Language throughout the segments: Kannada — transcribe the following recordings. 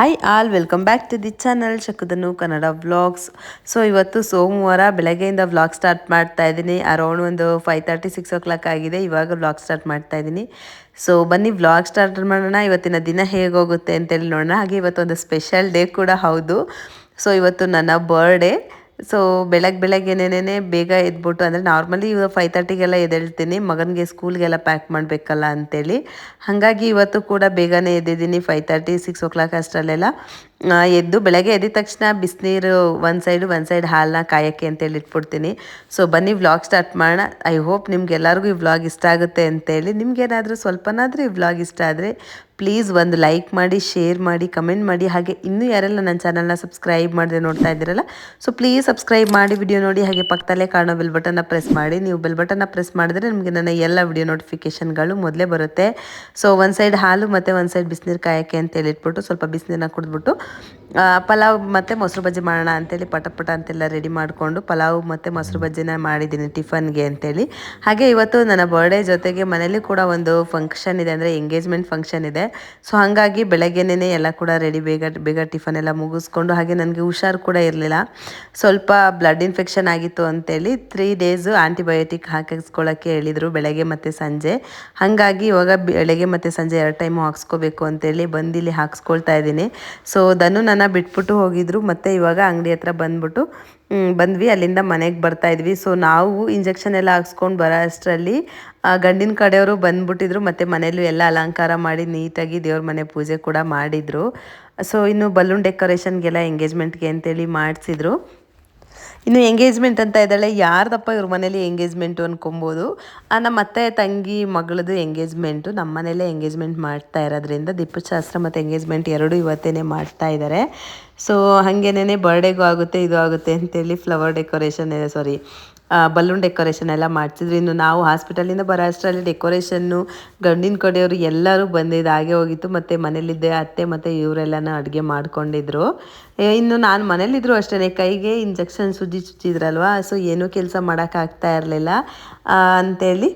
Hi all welcome back to the channel ಶಕುದನು Kannada vlogs so ಇವತ್ತು ಸೋಮವಾರ ಬೆಳಗ್ಗೆಯಿಂದ ವ್ಲಾಗ್ ಸ್ಟಾರ್ಟ್ ಮಾಡ್ತಾ ಇದ್ದೀನಿ. ಅರೌಂಡ್ ಒಂದು five thirty six o'clock ಆಗಿದೆ. ಇವಾಗ ವ್ಲಾಗ್ ಸ್ಟಾರ್ಟ್ ಮಾಡ್ತಾ ಇದ್ದೀನಿ. ಸೊ ಬನ್ನಿ ವ್ಲಾಗ್ ಸ್ಟಾರ್ಟ್ ಮಾಡೋಣ. ಇವತ್ತಿನ ದಿನ ಹೇಗೋಗುತ್ತೆ ಅಂತೇಳಿ ನೋಡೋಣ. ಹಾಗೆ ಇವತ್ತೊಂದು ಸ್ಪೆಷಲ್ ಡೇ ಕೂಡ ಹೌದು. ಸೊ ಇವತ್ತು ನನ್ನ ಬರ್ಡೇ ಸೊ ಬೆಳಗ್ಗೆ ಬೆಳಗ್ಗೆನೇ ಬೇಗ ಎದ್ಬಿಟ್ಟು, ಅಂದರೆ ನಾರ್ಮಲಿ ಇವಾಗ ಫೈವ್ ತರ್ಟಿಗೆಲ್ಲ ಎದ್ದೇಳ್ತೀನಿ, ಮಗನಿಗೆ ಸ್ಕೂಲ್ಗೆಲ್ಲ ಪ್ಯಾಕ್ ಮಾಡಬೇಕಲ್ಲ ಅಂತೇಳಿ. ಹಾಗಾಗಿ ಇವತ್ತು ಕೂಡ ಬೇಗನೆ ಎದ್ದಿದ್ದೀನಿ five thirty six o'clock ಅಷ್ಟರಲ್ಲೆಲ್ಲ. ಎದ್ದು ಬೆಳಗ್ಗೆ ಎದ್ದ ತಕ್ಷಣ ಬಿಸಿನೀರು ಒಂದು ಸೈಡು ಒಂದು ಸೈಡ್ ಹಾಲನ್ನ ಕಾಯೋಕ್ಕೆ ಅಂತೇಳಿ ಇಟ್ಬಿಡ್ತೀನಿ. ಸೊ ಬನ್ನಿ ವ್ಲಾಗ್ ಸ್ಟಾರ್ಟ್ ಮಾಡೋಣ. ಐ ಹೋಪ್ ನಿಮ್ಗೆಲ್ಲರಿಗೂ ಈ ವ್ಲಾಗ್ ಇಷ್ಟ ಆಗುತ್ತೆ ಅಂತೇಳಿ ನಿಮ್ಗೇನಾದರೂ ಸ್ವಲ್ಪನಾದರೂ ಈ ವ್ಲಾಗ್ ಇಷ್ಟ ಆದರೆ ಪ್ಲೀಸ್ ಒಂದು ಲೈಕ್ ಮಾಡಿ ಶೇರ್ ಮಾಡಿ ಕಮೆಂಟ್ ಮಾಡಿ. ಹಾಗೆ ಇನ್ನೂ ಯಾರೆಲ್ಲ ನನ್ನ ಚಾನಲ್ನ ಸಬ್ಸ್ಕ್ರೈಬ್ ಮಾಡದೆ ನೋಡ್ತಾ ಇದ್ದೀರಲ್ಲ ಸೊ ಪ್ಲೀಸ್ ಸಬ್ಸ್ಕ್ರೈಬ್ ಮಾಡಿ ವಿಡಿಯೋ ನೋಡಿ. ಹಾಗೆ ಪಕ್ಕದಲ್ಲೇ ಕಾಣೋ ಬೆಲ್ ಬಟನ್ನ ಪ್ರೆಸ್ ಮಾಡಿ. ನೀವು ಬೆಲ್ ಬಟನ್ನ ಪ್ರೆಸ್ ಮಾಡಿದ್ರೆ ನಿಮಗೆ ನನ್ನ ಎಲ್ಲ ವಿಡಿಯೋ ನೋಟಿಫಿಕೇಷನ್ಗಳು ಮೊದಲೇ ಬರುತ್ತೆ. ಸೊ ಒಂದು ಸೈಡ್ ಹಾಲು ಮತ್ತು ಒಂದು ಸೈಡ್ ಬಿಸಿನೀರು ಕಾಯೋಕ್ಕೆ ಅಂತೇಳಿ ಇಟ್ಬಿಟ್ಟು ಸ್ವಲ್ಪ ಬಿಸಿನೀರನ್ನ ಕುಡಿದ್ಬಿಟ್ಟು ಪಲಾವ್ ಮತ್ತು ಮೊಸರು ಬಜ್ಜಿ ಮಾಡೋಣ ಅಂತೇಳಿ ಪಟ ಪಟ ಅಂತೆಲ್ಲ ರೆಡಿ ಮಾಡಿಕೊಂಡು ಪಲಾವ್ ಮತ್ತು ಮೊಸರು ಬಜ್ಜಿನ ಮಾಡಿದ್ದೀನಿ ಟಿಫನ್ಗೆ ಅಂತೇಳಿ. ಹಾಗೆ ಇವತ್ತು ನನ್ನ ಬರ್ಡೇ ಜೊತೆಗೆ ಮನೇಲಿ ಕೂಡ ಒಂದು ಫಂಕ್ಷನ್ ಇದೆ ಅಂದರೆ ಎಂಗೇಜ್ಮೆಂಟ್ ಫಂಕ್ಷನ್ ಇದೆ. ಸೊ ಹಾಗಾಗಿ ಬೆಳಗ್ಗೆನೇ ಎಲ್ಲ ಕೂಡ ರೆಡಿ ಬೇಗ ಬೇಗ ಟಿಫನ್ ಎಲ್ಲ ಮುಗಿಸ್ಕೊಂಡು ಹಾಗೆ ನನಗೆ ಹುಷಾರು ಕೂಡ ಇರಲಿಲ್ಲ. ಸ್ವಲ್ಪ ಬ್ಲಡ್ ಇನ್ಫೆಕ್ಷನ್ ಆಗಿತ್ತು ಅಂತೇಳಿ ತ್ರೀ ಡೇಸು ಆ್ಯಂಟಿಬಯೋಟಿಕ್ ಹಾಕಿಸ್ಕೊಳ್ಳೋಕ್ಕೆ ಹೇಳಿದರು ಬೆಳಗ್ಗೆ ಮತ್ತು ಸಂಜೆ. ಹಾಗಾಗಿ ಇವಾಗ ಬೆಳಗ್ಗೆ ಮತ್ತು ಸಂಜೆ ಎರಡು ಟೈಮು ಹಾಕ್ಸ್ಕೋಬೇಕು ಅಂತೇಳಿ ಬಂದು ಇಲ್ಲಿ ಹಾಕ್ಸ್ಕೊಳ್ತಾ ಇದ್ದೀನಿ. ಸೊ ಧನು ನನ್ನ ಬಿಟ್ಬಿಟ್ಟು ಹೋಗಿದ್ರು. ಮತ್ತು ಇವಾಗ ಅಂಗಡಿ ಹತ್ರ ಬಂದ್ಬಿಟ್ಟು ಬಂದ್ವಿ. ಅಲ್ಲಿಂದ ಮನೆಗೆ ಬರ್ತಾ ಇದ್ವಿ. ಸೊ ನಾವು ಇಂಜೆಕ್ಷನ್ ಎಲ್ಲ ಹಾಕ್ಸ್ಕೊಂಡು ಬರೋ ಅಷ್ಟರಲ್ಲಿ ಗಂಡಿನ ಕಡೆಯವರು ಬಂದ್ಬಿಟ್ಟಿದ್ರು. ಮತ್ತು ಮನೇಲೂ ಎಲ್ಲ ಅಲಂಕಾರ ಮಾಡಿ ನೀಟಾಗಿ ದೇವ್ರ ಮನೆ ಪೂಜೆ ಕೂಡ ಮಾಡಿದರು. ಸೊ ಇನ್ನು ಬಲೂನ್ ಡೆಕೋರೇಷನ್ಗೆಲ್ಲ ಎಂಗೇಜ್ಮೆಂಟ್ಗೆ ಅಂತೇಳಿ ಮಾಡಿಸಿದ್ರು. ಇನ್ನು ಎಂಗೇಜ್ಮೆಂಟ್ ಅಂತ ಇದ್ದಾಳೆ, ಯಾರ್ದಪ್ಪ ಇವ್ರ ಮನೇಲಿ ಎಂಗೇಜ್ಮೆಂಟು ಅನ್ಕೊಬೋದು? ನಮ್ಮ ಅತ್ತೆ, ತಂಗಿ ಮಗಳದು ಎಂಗೇಜ್ಮೆಂಟು ನಮ್ಮ ಮನೇಲೇ ಎಂಗೇಜ್ಮೆಂಟ್ ಮಾಡ್ತಾ ಇರೋದ್ರಿಂದ ದೀಪಶಾಸ್ತ್ರ ಮತ್ತು ಎಂಗೇಜ್ಮೆಂಟ್ ಎರಡೂ ಇವತ್ತೇ ಮಾಡ್ತಾ ಇದ್ದಾರೆ ಸೊ ಹಾಗೇನೇ ಬರ್ಡೇಗೂ ಆಗುತ್ತೆ, ಇದು ಆಗುತ್ತೆ ಅಂತೇಳಿ flower decoration sorry balloon decoration ಎಲ್ಲ ಮಾಡ್ತಿದ್ರು. ಇನ್ನು ನಾವು ಹಾಸ್ಪಿಟಲಿಂದ ಬರೋ ಅಷ್ಟರಲ್ಲಿ ಡೆಕೋರೇಷನ್ನು ಗಂಡಿನ ಕಡೆಯವರು ಎಲ್ಲರೂ ಬಂದಿದ್ದು ಹಾಗೆ ಹೋಗಿತ್ತು. ಮತ್ತು ಮನೇಲಿದ್ದೆ ಅತ್ತೆ ಮತ್ತು ಇವರೆಲ್ಲನ ಅಡುಗೆ ಮಾಡ್ಕೊಂಡಿದ್ರು. ಇನ್ನು ನಾನು ಮನೇಲಿದ್ರು ಅಷ್ಟೇ ಕೈಗೆ ಇಂಜೆಕ್ಷನ್ ಸುಜಿ ಚುಚ್ಚಿದ್ರಲ್ವಾ? ಸೊ ಏನೂ ಕೆಲಸ ಮಾಡೋಕ್ಕಾಗ್ತಾ ಇರಲಿಲ್ಲ. ಅಂತೇಳಿ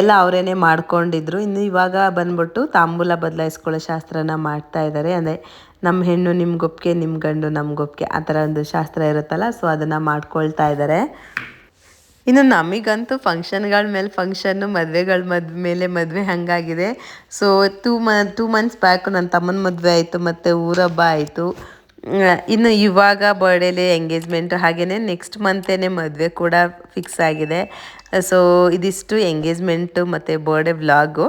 ಎಲ್ಲ ಅವರೇನೆ ಮಾಡ್ಕೊಂಡಿದ್ರು. ಇನ್ನು ಇವಾಗ ಬಂದ್ಬಿಟ್ಟು ತಾಂಬೂಲ ಬದಲಾಯಿಸ್ಕೊಳ್ಳೋ ಶಾಸ್ತ್ರನ ಮಾಡ್ತಾ ಇದ್ದಾರೆ ಅಂದರೆ ನಮ್ಮ ಹೆಣ್ಣು ನಿಮ್ಗೊಪ್ಪಿಗೆ ನಿಮ್ಮ ಗಂಡು ನಮ್ಗೊಪ್ಪಿಗೆ ಆ ಥರ ಒಂದು ಶಾಸ್ತ್ರ ಇರುತ್ತಲ್ಲ ಸೊ ಅದನ್ನು ಮಾಡ್ಕೊಳ್ತಾ ಇದ್ದಾರೆ ಇನ್ನು ನಮಗಂತೂ ಫಂಕ್ಷನ್ಗಳ ಮೇಲೆ ಫಂಕ್ಷನ್ನು ಮದುವೆಗಳ ಮದ್ವೆ ಮೇಲೆ ಮದುವೆ ಹಾಗಾಗಿದೆ. ಸೊ ಟೂ ಮ ಟೂ ಮಂತ್ಸ್ ಬ್ಯಾಕ್ ನನ್ನ ತಮ್ಮನ ಮದುವೆ ಆಯಿತು, ಮತ್ತು ಊರಬ್ಬ ಆಯಿತು. ಇನ್ನು ಇವಾಗ ಬರ್ಡೇಲಿ ಎಂಗೇಜ್ಮೆಂಟು ಹಾಗೆಯೇ ನೆಕ್ಸ್ಟ್ ಮಂತೇನೆ ಮದುವೆ ಕೂಡ ಫಿಕ್ಸ್ ಆಗಿದೆ. ಸೊ ಇದಿಷ್ಟು ಎಂಗೇಜ್ಮೆಂಟು ಮತ್ತು ಬರ್ಡೇ ವ್ಲಾಗು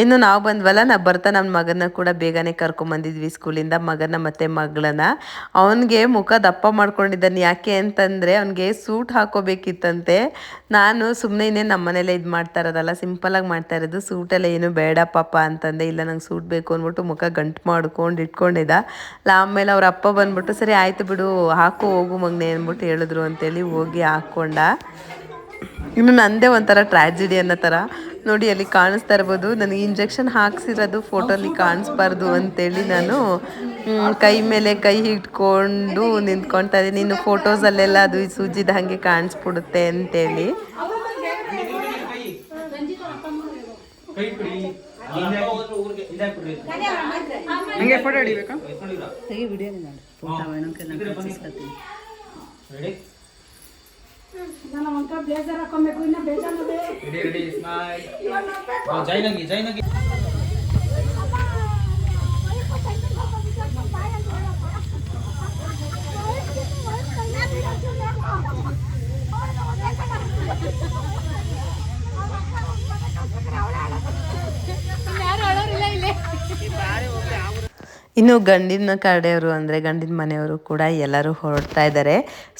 ಇನ್ನು ನಾವು ಬಂದ್ವಲ್ಲ, ನಾವು ಬರ್ತಾ ನನ್ನ ಮಗನ ಕೂಡ ಬೇಗನೆ ಕರ್ಕೊಂಬಂದಿದ್ವಿ ಸ್ಕೂಲಿಂದ ಮಗನ ಮತ್ತು ಮಗಳನ್ನ. ಅವನಿಗೆ ಮುಖ ದಪ್ಪ ಮಾಡ್ಕೊಂಡಿದ್ದಾನೆ. ಯಾಕೆ ಅಂತಂದರೆ, ಅವನಿಗೆ ಸೂಟ್ ಹಾಕೋಬೇಕಿತ್ತಂತೆ. ನಾನು ಸುಮ್ಮನೆ ಇನ್ನೇನು ನಮ್ಮ ಮನೇಲೆ ಇದು ಮಾಡ್ತಾ ಇರೋದಲ್ಲ ಸಿಂಪಲಾಗಿ ಮಾಡ್ತಾ ಇರೋದು ಸೂಟೆಲ್ಲ ಏನು ಬೇಡ ಪಾಪ ಅಂತಂದೆ. ಇಲ್ಲ, ನಂಗೆ ಸೂಟ್ ಬೇಕು ಅಂದ್ಬಿಟ್ಟು ಮುಖ ಗಂಟು ಮಾಡ್ಕೊಂಡು ಇಟ್ಕೊಂಡಿದ್ದ. ಆಮೇಲೆ ಅವ್ರ ಅಪ್ಪ ಬಂದ್ಬಿಟ್ಟು, ಸರಿ, ಆಯಿತು ಬಿಡು, ಹಾಕು, ಹೋಗು ಮಗನೇ, ಅಂದ್ಬಿಟ್ಟು ಹೇಳಿದ್ರು ಅಂತೇಳಿ ಹೋಗಿ ಹಾಕ್ಕೊಂಡ ಇನ್ನು ನಂದೇ ಒಂಥರ ಟ್ರ್ಯಾಜಿಡಿ ಅನ್ನೋ ಥರ ನೋಡಿ ಅಲ್ಲಿ ಕಾಣಿಸ್ತಾ ಇರ್ಬೋದು. ನನಗೆ ಇಂಜೆಕ್ಷನ್ ಹಾಕ್ಸಿರೋದು ಫೋಟೋಲಿ ಕಾಣಿಸ್ಬಾರ್ದು ಅಂತೇಳಿ ನಾನು ಕೈ ಮೇಲೆ ಕೈ ಇಟ್ಕೊಂಡು ನಿಂತ್ಕೊಳ್ತಾ ಇದ್ದೀನಿ. ಇನ್ನು ಫೋಟೋಸಲ್ಲೆಲ್ಲ ಅದು ಸೂಜಿದ ಹಾಗೆ ಕಾಣಿಸ್ಬಿಡುತ್ತೆ ಅಂತೇಳಿ. ಹಂಗೆ ಫೋಟೋ ಹಿಡಿಬೇಕಾ ಜೈನಗಿ ಜೈನಗಿ ಇನ್ನು ಗಂಡಿನ ಕಡೆಯವರು ಅಂದರೆ ಗಂಡಿನ ಮನೆಯವರು ಕೂಡ ಎಲ್ಲರೂ ಹೊರಡ್ತಾ ಇದ್ದಾರೆ.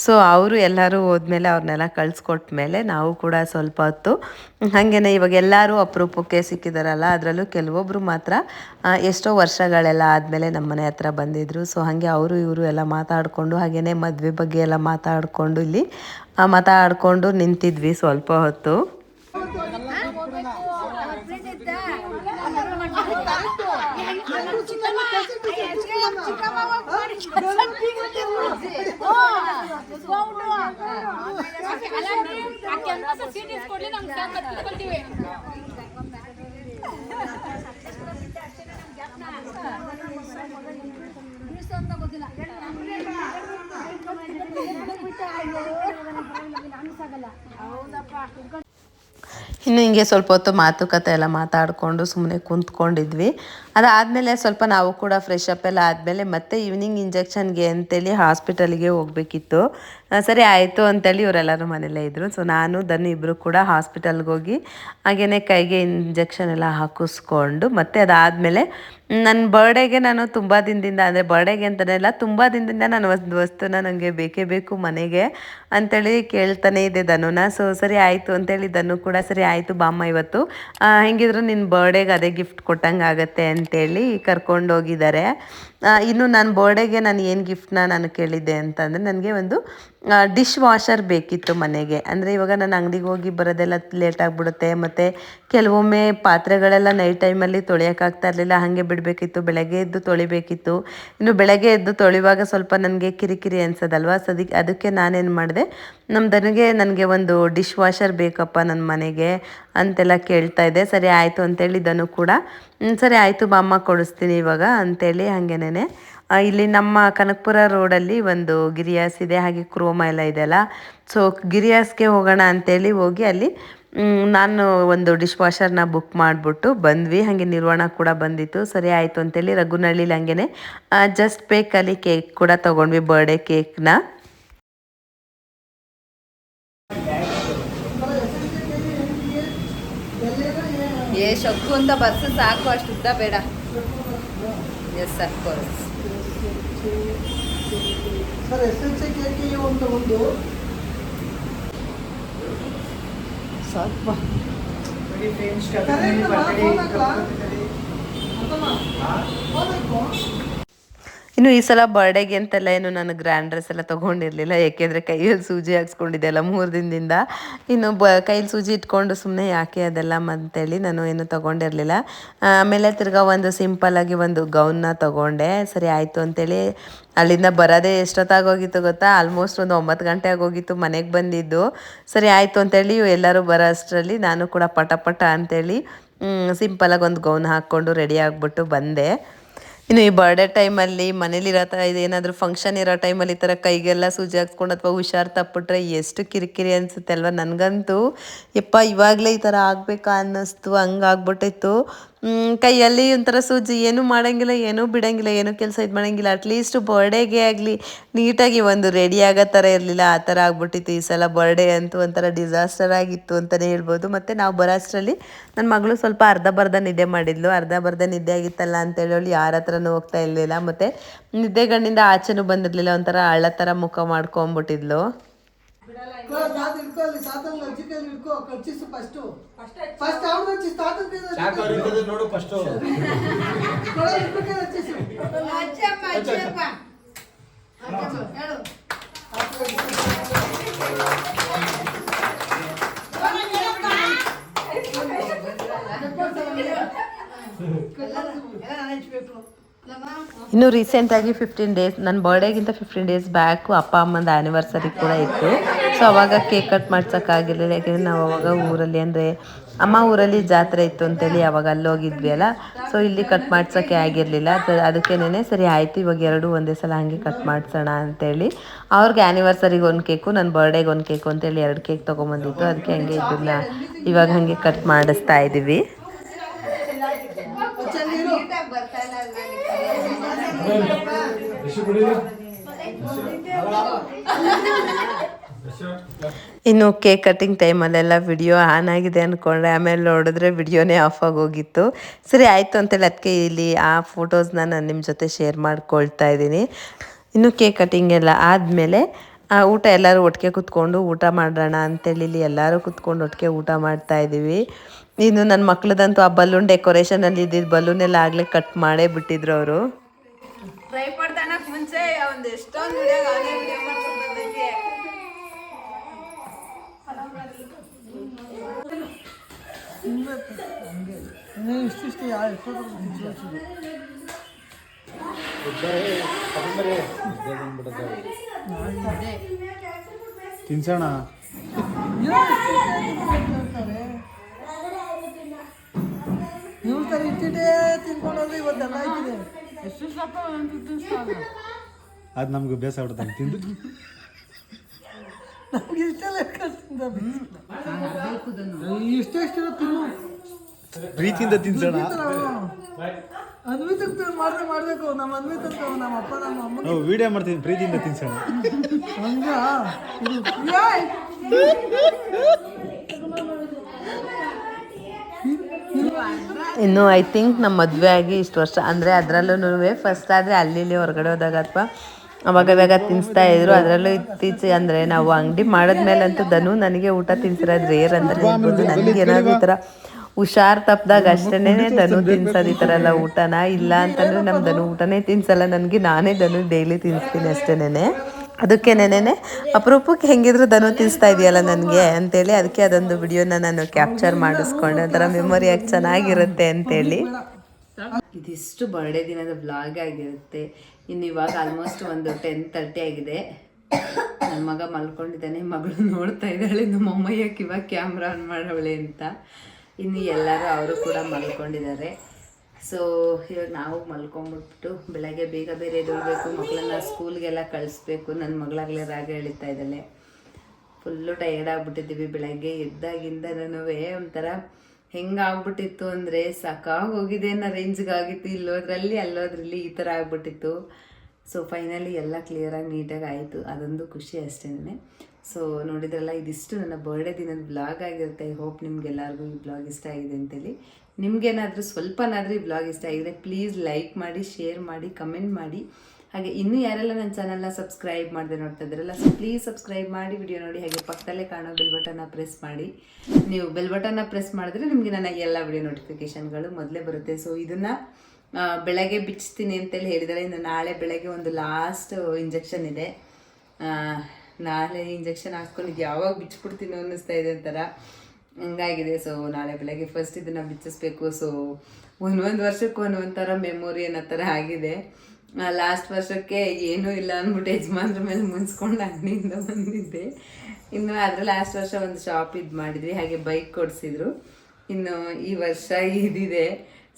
ಸೊ ಅವರು ಎಲ್ಲರೂ ಹೋದ್ಮೇಲೆ ಅವ್ರನ್ನೆಲ್ಲ ಕಳಿಸ್ಕೊಟ್ಮೇಲೆ ನಾವು ಕೂಡ ಸ್ವಲ್ಪ ಹೊತ್ತು, ಹಾಗೇನೆ ಇವಾಗ ಎಲ್ಲರೂ ಅಪರೂಪಕ್ಕೆ ಸಿಕ್ಕಿದಾರಲ್ಲ, ಅದರಲ್ಲೂ ಕೆಲವೊಬ್ಬರು ಮಾತ್ರ ಎಷ್ಟೋ ವರ್ಷಗಳೆಲ್ಲ ಆದಮೇಲೆ ನಮ್ಮ ಮನೆ ಹತ್ರ ಬಂದಿದ್ದರು ಸೊ ಹಾಗೆ ಅವರು ಇವರು ಎಲ್ಲ ಮಾತಾಡಿಕೊಂಡು ಹಾಗೆಯೇ ಮದುವೆ ಬಗ್ಗೆ ಎಲ್ಲ ಮಾತಾಡಿಕೊಂಡು ಇಲ್ಲಿ ಮಾತಾಡಿಕೊಂಡು ನಿಂತಿದ್ವಿ ಸ್ವಲ್ಪ ಹೊತ್ತು. ಸೀಟೀಸ್ ಕೊಡ್ಲಿ ನಮ್ಗೆ ಕಲ್ತೀವಿ ಅಂತ ಗೊತ್ತಿಲ್ಲ ಅನಿಸಾಗಲ್ಲ ಹೌದಪ್ಪ. ಇನ್ನು ಹಿಂಗೆ ಸ್ವಲ್ಪ ಹೊತ್ತು ಮಾತುಕತೆ ಎಲ್ಲ ಮಾತಾಡಿಕೊಂಡು ಸುಮ್ಮನೆ ಕುಂತ್ಕೊಂಡಿದ್ವಿ. ಅದಾದಮೇಲೆ ಸ್ವಲ್ಪ ನಾವು ಕೂಡ ಫ್ರೆಶ್ ಅಪ್ ಎಲ್ಲ ಆದಮೇಲೆ ಮತ್ತೆ ಈವ್ನಿಂಗ್ ಇಂಜೆಕ್ಷನ್ಗೆ ಅಂತೇಳಿ ಹಾಸ್ಪಿಟಲ್ಗೆ ಹೋಗಬೇಕಿತ್ತು. ಸರಿ ಆಯಿತು ಅಂತೇಳಿ ಇವರೆಲ್ಲರೂ ಮನೇಲೇ ಇದ್ದರು ಸೊ ನಾನು ಧನು ಇಬ್ಬರು ಕೂಡ ಹಾಸ್ಪಿಟಲ್ಗೆ ಹೋಗಿ ಹಾಗೇ ಕೈಗೆ ಇಂಜೆಕ್ಷನ್ ಎಲ್ಲ ಹಾಕಿಸ್ಕೊಂಡು ಮತ್ತು ಅದಾದಮೇಲೆ ನನ್ನ ಬರ್ಡೇಗೆ ನಾನು ತುಂಬ ದಿನದಿಂದ ಅಂದರೆ ಬರ್ಡೇಗೆ ಅಂತಲೇ ಇಲ್ಲ ತುಂಬ ದಿನದಿಂದ ನಾನು ಒಂದು ವಸ್ತುನ ನನಗೆ ಬೇಕೇ ಬೇಕು ಮನೆಗೆ ಅಂತೇಳಿ ಕೇಳ್ತಾನೆ ಇದೆ ಧನುನ. ಸೊ ಸರಿ ಆಯಿತು ಅಂತೇಳಿ ಧನು ಕೂಡ ಸರಿ ಆಯಿತು ಬಾಮ್ಮ ಇವತ್ತು. ಹೆಂಗಿದ್ರು ನಿನ್ನ ಬರ್ಡೇಗೆ ಅದೇ ಗಿಫ್ಟ್ ಕೊಟ್ಟಂಗೆ ಆಗುತ್ತೆ ಅಂತೇಳಿ ಕರ್ಕೊಂಡು ಹೋಗಿದ್ದಾರೆ. ಆ, ಇನ್ನು ನನ್ನ ಬರ್ಡೇಗೆ ನಾನು ಏನು ಗಿಫ್ಟ್ನ ನಾನು ಕೇಳಿದ್ದೆ ಅಂತಂದರೆ ನನಗೆ ಒಂದು ಡಿಶ್ ವಾಷರ್ ಬೇಕಿತ್ತು ಮನೆಗೆ. ಅಂದರೆ ಇವಾಗ ನಾನು ಅಂಗಡಿಗೆ ಹೋಗಿ ಬರೋದೆಲ್ಲ ಲೇಟ್ ಆಗಿಬಿಡುತ್ತೆ. ಮತ್ತು ಕೆಲವೊಮ್ಮೆ ಪಾತ್ರೆಗಳೆಲ್ಲ ನೈಟ್ ಟೈಮಲ್ಲಿ ತೊಳೆಯೋಕ್ಕಾಗ್ತಾ ಇರಲಿಲ್ಲ. ಹಾಗೆ ಬಿಡಬೇಕಿತ್ತು. ಬೆಳಗ್ಗೆ ಎದ್ದು ತೊಳಿಬೇಕಿತ್ತು. ಇನ್ನು ಬೆಳಗ್ಗೆ ಎದ್ದು ತೊಳೆಯುವಾಗ ಸ್ವಲ್ಪ ನನಗೆ ಕಿರಿಕಿರಿ ಅನ್ಸೋದಲ್ವ? ಸದಿ ಅದಕ್ಕೆ ನಾನೇನು ಮಾಡಿದೆ ನಮ್ಮ ದನಗೆ ನನಗೆ ಒಂದು ಡಿಶ್ ವಾಷರ್ ಬೇಕಪ್ಪ ನನ್ನ ಮನೆಗೆ ಅಂತೆಲ್ಲ ಕೇಳ್ತಾ ಇದ್ದೆ. ಸರಿ ಆಯಿತು ಅಂತೇಳಿ ದನು ಕೂಡ. "ಹ್ಮ್, ಸರಿ ಆಯಿತು ಬಾಮ್ಮ ಕೊಡಿಸ್ತೀನಿ ಇವಾಗ ಅಂತೇಳಿ ಹಾಗೇನೆ ಇಲ್ಲಿ ನಮ್ಮ ಕನಕಪುರ ರೋಡಲ್ಲಿ ಒಂದು ಗಿರಿಯಾಸ್ ಇದೆ, ಹಾಗೆ ಕ್ರೋಮ ಎಲ್ಲ ಇದೆಯಲ್ಲ ಸೊ ಗಿರಿಯಾಸ್ಗೆ ಹೋಗೋಣ ಅಂತೇಳಿ ಹೋಗಿ ಅಲ್ಲಿ ನಾನು ಒಂದು ಡಿಶ್ ವಾಷರ್ನ ಬುಕ್ ಮಾಡಿಬಿಟ್ಟು ಬಂದ್ವಿ. ಹಾಗೆ ನಿರ್ವಾಣ ಕೂಡ ಬಂದಿತ್ತು. ಸರಿ, ಆಯಿತು ಅಂತೇಳಿ ರಘುನಳ್ಳಿಲಿ ಹಂಗೆನೆ ಜಸ್ಟ್ ಬೇಕಲ್ಲಿ ಕೇಕ್ ಕೂಡ ತೊಗೊಂಡ್ವಿ ಬರ್ಡೇ ಕೇಕ್ನ ಏ ಶಕ್ಕು ಅಂತ ಬರ್ಸ ಸಾಕು ಅಷ್ಟು ಉದ್ದ ಬೇಡ yes of course sir S L C ಕೇಕಿಗೆ ಒಂದು. ಒಂದು ಸ್ವಲ್ಪ ಇನ್ನು ಈ ಸಲ ಬರ್ಡೇಗೆ ಅಂತೆಲ್ಲ ಏನು ನಾನು ಗ್ರ್ಯಾಂಡ್ ಡ್ರೆಸ್ ಎಲ್ಲ ತೊಗೊಂಡಿರಲಿಲ್ಲ, ಏಕೆಂದರೆ ಕೈಯಲ್ಲಿ ಸೂಜಿ ಹಾಕ್ಸ್ಕೊಂಡಿದ್ದೆ ಅಲ್ಲ ಮೂರು ದಿನದಿಂದ. ಇನ್ನು ಬ ಕೈಯಲ್ಲಿ ಸೂಜಿ ಇಟ್ಕೊಂಡು ಸುಮ್ಮನೆ ಯಾಕೆ ಅದೆಲ್ಲ ಅಂತೇಳಿ ನಾನು ಏನು ತೊಗೊಂಡಿರಲಿಲ್ಲ. ಆಮೇಲೆ ತಿರ್ಗಾ ಒಂದು ಸಿಂಪಲ್ಲಾಗಿ ಒಂದು ಗೌನ್ನ ತೊಗೊಂಡೆ. ಸರಿ, ಆಯಿತು ಅಂತೇಳಿ ಅಲ್ಲಿಂದ ಬರೋದೇ ಎಷ್ಟೊತ್ತಾಗೋಗಿತ್ತು ಗೊತ್ತಾ? ಆಲ್ಮೋಸ್ಟ್ ಒಂದು ಒಂಬತ್ತು ಗಂಟೆ ಆಗೋಗಿತ್ತು ಮನೆಗೆ ಬಂದಿದ್ದು. ಸರಿ, ಆಯಿತು ಅಂತೇಳಿ ಎಲ್ಲರೂ ಬರೋ ಅಷ್ಟರಲ್ಲಿ ನಾನು ಕೂಡ ಪಟ ಪಟ ಅಂತೇಳಿ ಸಿಂಪಲಾಗಿ ಒಂದು ಗೌನ್ ಹಾಕ್ಕೊಂಡು ರೆಡಿ ಆಗಿಬಿಟ್ಟು ಬಂದೆ. ಇನ್ನು ಈ ಬರ್ಡೇ ಟೈಮಲ್ಲಿ ಮನೇಲಿರೋ ಥರ ಏನಾದರೂ ಫಂಕ್ಷನ್ ಇರೋ ಟೈಮಲ್ಲಿ ಈ ಥರ ಕೈಗೆಲ್ಲ ಸೂಜಿ ಹಾಕ್ಸ್ಕೊಂಡು ಅಥವಾ ಹುಷಾರು ತಪ್ಪಿಟ್ರೆ ಎಷ್ಟು ಕಿರಿಕಿರಿ ಅನಿಸುತ್ತೆ ಅಲ್ವಾ? ನನಗಂತೂ ಯಪ್ಪ ಇವಾಗಲೇ ಈ ಥರ ಆಗಬೇಕಾ ಅನ್ನಿಸ್ತು ಹಂಗೆ ಆಗ್ಬಿಟ್ಟಿತ್ತು ಮ್, ಕೈಯಲ್ಲಿ ಒಂಥರ ಸೂಜಿ, ಏನೂ ಮಾಡೋಂಗಿಲ್ಲ, ಏನೂ ಬಿಡೋಂಗಿಲ್ಲ, ಏನೂ ಕೆಲಸ ಇದು ಮಾಡೋಂಗಿಲ್ಲ. ಅಟ್ಲೀಸ್ಟ್ ಬರ್ಡೇಗೆ ಆಗಲಿ ನೀಟಾಗಿ ಒಂದು ರೆಡಿ ಆಗೋ ಥರ ಇರಲಿಲ್ಲ, ಆ ಥರ ಆಗ್ಬಿಟ್ಟಿತ್ತು ಈ ಸಲ ಬರ್ಡೇ ಅಂತೂ ಒಂಥರ ಡಿಸಾಸ್ಟರ್ ಆಗಿತ್ತು ಅಂತಲೇ ಹೇಳ್ಬೋದು. ಮತ್ತು ನಾವು ಬರೋಷ್ಟರಲ್ಲಿ ನನ್ನ ಮಗಳು ಸ್ವಲ್ಪ ಅರ್ಧ ಬರ್ಧ ನಿದ್ದೆ ಮಾಡಿದ್ಲು. ಅರ್ಧ ಬರ್ಧ ನಿದ್ದೆ ಆಗಿತ್ತಲ್ಲ ಅಂತೇಳಿ ಯಾರ ಹತ್ರನೂ ಹೋಗ್ತಾ ಇರಲಿಲ್ಲ. ಮತ್ತು ನಿದ್ದೆಗಣ್ಣಿಂದ ಆಚೆನೂ ಬಂದಿರಲಿಲ್ಲ, ಒಂಥರ ಹಳ್ಳ ಥರ ಮುಖ ಮಾಡ್ಕೊಂಬಿಟ್ಟಿದ್ಲು. ఫస్ట్ ఆవిడ వచ్చి తాత మీద నోడు ఫస్ట్ ఇప్పుడు వచ్చేసి అచ్చమ్మ ಅವ್ರು ರೀಸೆಂಟ್ ಆಗಿ ಇನ್ನು ಫಿಫ್ಟೀನ್ ಡೇಸ್ ನನ್ನ ಬರ್ಡೇಗಿಂತ ಫಿಫ್ಟೀನ್ ಡೇಸ್ ಬ್ಯಾಕು ಅಪ್ಪ ಅಮ್ಮನ ಆ್ಯನಿವರ್ಸರಿ ಕೂಡ ಇತ್ತು. ಸೊ ಅವಾಗ ಕೇಕ್ ಕಟ್ ಮಾಡ್ಸೋಕ್ಕಾಗಿರಲಿಲ್ಲ, ಯಾಕೆಂದರೆ ನಾವು ಅವಾಗ ಊರಲ್ಲಿ ಅಂದರೆ ಅಮ್ಮ ಊರಲ್ಲಿ ಜಾತ್ರೆ ಇತ್ತು ಅಂತೇಳಿ ಅವಾಗ ಅಲ್ಲಿ ಹೋಗಿದ್ವಿ ಅಲ್ಲ. ಸೊ ಇಲ್ಲಿ ಕಟ್ ಮಾಡ್ಸೋಕ್ಕೆ ಆಗಿರಲಿಲ್ಲ. ಅದಕ್ಕೇನೆ ಸರಿ ಆಯಿತು, ಇವಾಗ ಎರಡು ಒಂದೇ ಸಲ ಹಾಗೆ ಕಟ್ ಮಾಡಿಸೋಣ ಅಂತೇಳಿ. ಅವ್ರಿಗೆ ಆ್ಯನಿವರ್ಸರಿಗೆ ಒಂದು ಕೇಕು ನನ್ನ ಬರ್ಡೇಗೆ ಒಂದು ಕೇಕು ಅಂತೇಳಿ ಎರಡು ಕೇಕ್ ತೊಗೊಂಬಂದಿತ್ತು. ಅದಕ್ಕೆ ಹಂಗೆ ಇದನ್ನ ಇವಾಗ ಹಾಗೆ ಕಟ್ ಮಾಡಿಸ್ತಾ ಇದ್ದೀವಿ ಇನ್ನು ಕೇಕ್ ಕಟ್ಟಿಂಗ್ ಟೈಮಲ್ಲೆಲ್ಲ ವಿಡಿಯೋ ಆನ್ ಆಗಿದೆ ಅಂದ್ಕೊಂಡ್ರೆ ಆಮೇಲೆ ನೋಡಿದ್ರೆ ವಿಡಿಯೋನೇ ಆಫ್ ಆಗೋಗಿತ್ತು ಸರಿ, ಆಯಿತು ಅಂತೇಳಿ ಅದಕ್ಕೆ ಇಲ್ಲಿ ಆ ಫೋಟೋಸ್ನ ನಾನು ನಿಮ್ಮ ಜೊತೆ ಶೇರ್ ಮಾಡ್ಕೊಳ್ತಾ ಇದ್ದೀನಿ. ಇನ್ನು ಕೇಕ್ ಕಟ್ಟಿಂಗ್ ಎಲ್ಲ ಆದಮೇಲೆ ಊಟ ಎಲ್ಲರೂ ಒಟ್ಟಿಗೆ ಕುತ್ಕೊಂಡು ಊಟ ಮಾಡೋಣ ಅಂತೇಳಿ ಇಲ್ಲಿ ಎಲ್ಲರೂ ಕುತ್ಕೊಂಡು ಒಟ್ಟಿಗೆ ಊಟ ಮಾಡ್ತಾ ಇದ್ದೀವಿ. ಇನ್ನು ನನ್ನ ಮಕ್ಳದಂತೂ ಆ ಬಲೂನ್ ಡೆಕೋರೇಷನಲ್ಲಿ ಇದ್ದಿದ್ದು ಬಲೂನ್ ಎಲ್ಲ ಆಗಲೇ ಕಟ್ ಮಾಡೇ ಬಿಟ್ಟಿದ್ರು ಅವರು. ಟ್ರೈ ಮಾಡ್ತಾನಕ್ ಮುಂಚೆ ಒಂದು ಎಷ್ಟೊಂದು ವಿಡಿಯೋ ಅವನೇ ವಿಡಿಯೋ ಮಾಡ್ಕೊಂಡು ಬಂದೈತೆ ಇಷ್ಟಿಷ್ಟು ಎಷ್ಟೊತ್ತು ತಿನ್ಸೋಣ ಇವ್ರ ತರ ಇಟ್ಟಿಟ್ಟೇ ತಿನ್ಕೊಂಡೋದ್ರೆ ಇವತ್ತೆಲ್ಲ ಆಯ್ತಿದೆ ಅದು ನಮ್ಗೆ ಬೇಸರ ಬಿಡುತ್ತೆ ತಿಂದು. ನಮ್ಗೆ ಇಷ್ಟೆಲ್ಲ ಇಷ್ಟೇ ಇಷ್ಟ ತಿನ್ನು. ಪ್ರೀತಿಯಿಂದ ತಿನ್ಸೋಣ. ಅನ್ವಿತ ಮಾಡ್ದೆ ಮಾಡಬೇಕು. ನಮ್ಮ ಅನ್ವಿತ ನಮ್ಮ ಅಪ್ಪ ನಮ್ಮ ಅಮ್ಮ ನಾವು ವಿಡಿಯೋ ಮಾಡ್ತೀನಿ ಪ್ರೀತಿಯಿಂದ ತಿನ್ಸೋಣ. ಹಂಗ ಇದು ಏಯ್! ಇನ್ನು ಐ ಥಿಂಕ್ ನಮ್ಮ ಮದುವೆ ಆಗಿ ಇಷ್ಟು ವರ್ಷ ಅಂದರೆ ಅದರಲ್ಲೂ ಫಸ್ಟ್ ಆದರೆ ಅಲ್ಲಿ ಇಲ್ಲಿ ಹೊರಗಡೆ ಹೋದಾಗ ಅಥವಾ ಅವಾಗ ಇವಾಗ ತಿನ್ನಿಸ್ತಾ ಇದ್ರು. ಅದರಲ್ಲೂ ಇತ್ತೀಚೆಗೆ ಅಂದರೆ ನಾವು ಅಂಗಡಿ ಮಾಡಿದ್ಮೇಲಂತೂ ಧನು ನನಗೆ ಊಟ ತಿನ್ಸಿರೋದು ರೇರ್ ಅಂದರೆ ಹೇಳ್ಬೋದು ನನಗೆ ಏನಾದರೂ ಈ ಥರ ಹುಷಾರ್ ತಪ್ಪದಾಗ ಅಷ್ಟೇ ಧನು ತಿನ್ಸೋದು ಈ ಥರ ಎಲ್ಲ ಊಟನ? ಇಲ್ಲ ಅಂತಂದರೆ ನಮ್ಮ ಧನು ಊಟನೇ ತಿನ್ಸಲ್ಲ. ನನಗೆ ನಾನೇ ಧನು ಡೈಲಿ ತಿನ್ಸ್ತೀನಿ ಅಷ್ಟೇನೆ ಅದಕ್ಕೆ ನೆನೆ ಅಪರೂಪಕ್ಕೆ ಹೆಂಗಿದ್ರು ದನು ತಿನ್ನಿಸ್ತಾ ಇದೆಯಲ್ಲ ನನಗೆ ಅಂತೇಳಿ ಅದಕ್ಕೆ ಅದೊಂದು ವಿಡಿಯೋನ ನಾನು ಕ್ಯಾಪ್ಚರ್ ಮಾಡಿಸ್ಕೊಂಡೆ. ಒಂಥರ ಮೆಮೊರಿಯಾಗಿ ಚೆನ್ನಾಗಿರುತ್ತೆ ಅಂತೇಳಿ. ಇದಿಷ್ಟು ಬರ್ಡೇ ದಿನದ ಬ್ಲಾಗ್ ಆಗಿರುತ್ತೆ. ಇನ್ನು ಇವಾಗ ಆಲ್ಮೋಸ್ಟ್ ಒಂದು ಟೆನ್ ತರ್ಟಿ ಆಗಿದೆ. ನನ್ನ ಮಗ ಮಲ್ಕೊಂಡಿದ್ದಾನೆ, ಮಗಳು ನೋಡ್ತಾ ಇದ್ದಾಳೆ ನಮ್ಮ ಅಮ್ಮ ಯಾಕೆ ಇವಾಗ ಕ್ಯಾಮ್ರಾ ಆನ್ ಮಾಡವಳೆ ಅಂತ. ಇನ್ನು ಎಲ್ಲರೂ ಅವರು ಕೂಡ ಮಲ್ಕೊಂಡಿದ್ದಾರೆ. ಸೊ ಇವಾಗ ನಾವು ಮಲ್ಕೊಂಡ್ಬಿಟ್ಟು ಬೆಳಗ್ಗೆ ಬೇಗ ಬೇರೆ ಎದ್ದೇಳಬೇಕು, ಮಕ್ಕಳನ್ನ ಸ್ಕೂಲ್ಗೆಲ್ಲ ಕಳಿಸ್ಬೇಕು. ನನ್ನ ಮಗಳಾಗಲೇ ರಾಗ ಎಳಿತಾ ಇದ್ದಾಳೆ. ಫುಲ್ಲು ಟಯರ್ಡ್ ಆಗಿಬಿಟ್ಟಿದ್ದೀವಿ ಬೆಳಗ್ಗೆ. ಎದ್ದಾಗಿಂದನೂ ಒಂಥರ ಹೆಂಗಾಗ್ಬಿಟ್ಟಿತ್ತು ಅಂದರೆ ಸಾಕಾಗೋಗಿದೆ ಅನ್ನೋ ರೇಂಜ್ಗೆ ಆಗಿತ್ತು ಇಲ್ಲೋದ್ರಲ್ಲಿ, ಅಲ್ಲೋದ್ರಲ್ಲಿ ಈ ಥರ ಆಗ್ಬಿಟ್ಟಿತ್ತು. ಸೊ ಫೈನಲಿ ಎಲ್ಲ ಕ್ಲಿಯರಾಗಿ ನೀಟಾಗಿ ಆಯಿತು. ಅದೊಂದು ಖುಷಿ ಅಷ್ಟೇ ಸೊ ನೋಡಿದ್ರಲ್ಲ, ಇದಿಷ್ಟು ನನ್ನ ಬರ್ಡೇ ದಿನದ ಬ್ಲಾಗ್ ಆಗಿರುತ್ತೆ. ಐ ಹೋಪ್ ನಿಮ್ಗೆಲ್ಲರಿಗೂ ಈ ಬ್ಲಾಗ್ ಇಷ್ಟ ಆಗಿದೆ ಅಂತೇಳಿ. ನಿಮ್ಗೇನಾದರೂ ಸ್ವಲ್ಪನಾದರೂ ಈ ಬ್ಲಾಗ್ ಇಷ್ಟ ಆಗಿದ್ರೆ ಪ್ಲೀಸ್ ಲೈಕ್ ಮಾಡಿ ಶೇರ್ ಮಾಡಿ ಕಮೆಂಟ್ ಮಾಡಿ. ಹಾಗೆ ಇನ್ನೂ ಯಾರೆಲ್ಲ ನನ್ನ ಚಾನಲ್ನ ಸಬ್ಸ್ಕ್ರೈಬ್ ಮಾಡದೆ ನೋಡ್ತಾ ಇದ್ರಲ್ಲ ಸೊ ಪ್ಲೀಸ್ ಸಬ್ಸ್ಕ್ರೈಬ್ ಮಾಡಿ ವಿಡಿಯೋ ನೋಡಿ. ಹಾಗೆ ಪಕ್ಕದಲ್ಲೇ ಕಾಣೋ ಬೆಲ್ ಬಟನ್ನ ಪ್ರೆಸ್ ಮಾಡಿ. ನೀವು ಬೆಲ್ ಬಟನ್ನ ಪ್ರೆಸ್ ಮಾಡಿದ್ರೆ ನಿಮಗೆ ನನ್ನ ಎಲ್ಲ ವಿಡಿಯೋ ನೋಟಿಫಿಕೇಶನ್ಗಳು ಮೊದಲೇ ಬರುತ್ತೆ. ಸೊ ಇದನ್ನು ಬೆಳಗ್ಗೆ ಬಿಚ್ತೀನಿ ಅಂತೇಳಿ ಹೇಳಿದ್ದಾರೆ ಇನ್ನು ನಾಳೆ ಬೆಳಗ್ಗೆ ಒಂದು ಲಾಸ್ಟ್ ಇಂಜೆಕ್ಷನ್ ಇದೆ. ನಾಳೆ ಇಂಜೆಕ್ಷನ್ ಹಾಕ್ಕೊಂಡು ಯಾವಾಗ ಬಿಚ್ಚಿಬಿಡ್ತೀನೋ ಅನ್ನಿಸ್ತಾ ಇದೆ ಒಂಥರ ಹಂಗಾಗಿದೆ. ಸೊ ನಾಳೆ ಬೆಳಗ್ಗೆ ಫಸ್ಟ್ ಇದನ್ನು ಬಿಚ್ಚಿಸ್ಬೇಕು. ಸೊ ಒಂದೊಂದು ವರ್ಷಕ್ಕೂ ಒಂದೊಂದು ಥರ ಮೆಮೊರಿ ಅನ್ನೋ ಥರ ಆಗಿದೆ. ಲಾಸ್ಟ್ ವರ್ಷಕ್ಕೆ ಏನೂ ಇಲ್ಲ ಅಂದ್ಬಿಟ್ಟು ಯಜಮಾನ್ರ ಮೇಲೆ ಮುನ್ಸ್ಕೊಂಡು ಅಂಗಡಿಯಿಂದ ಬಂದಿದ್ದೆ. ಇನ್ನು ಅದ್ರ ಲಾಸ್ಟ್ ವರ್ಷ ಒಂದು ಶಾಪ್ ಇದು ಮಾಡಿದ್ವಿ. ಹಾಗೆ ಬೈಕ್ ಕೊಡಿಸಿದ್ರು. ಇನ್ನು ಈ ವರ್ಷ ಇದಿದೆ.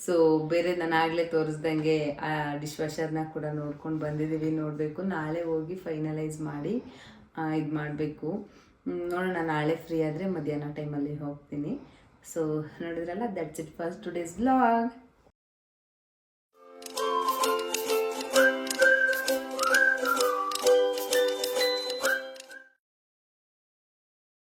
ಸೊ ಬೇರೆ ನಾನು ಆಗಲೇ ತೋರಿಸ್ದಂಗೆ, ಆ ಡಿಶ್ ವಾಷರ್ನ ಕೂಡ ನೋಡ್ಕೊಂಡು ಬಂದಿದ್ದೀವಿ. ನೋಡಬೇಕು. ನಾಳೆ ಹೋಗಿ ಫೈನಲೈಸ್ ಮಾಡಿ. ಇದು ಮಾಡಬೇಕು. ನೋಡೋಣ, ನಾಳೆ ಫ್ರೀ ಆದರೆ ಮಧ್ಯಾಹ್ನ ಟೈಮಲ್ಲಿ ಹೋಗ್ತೀನಿ. ಸೊ ನೋಡಿದ್ರಲ್ಲ that's it first two days blog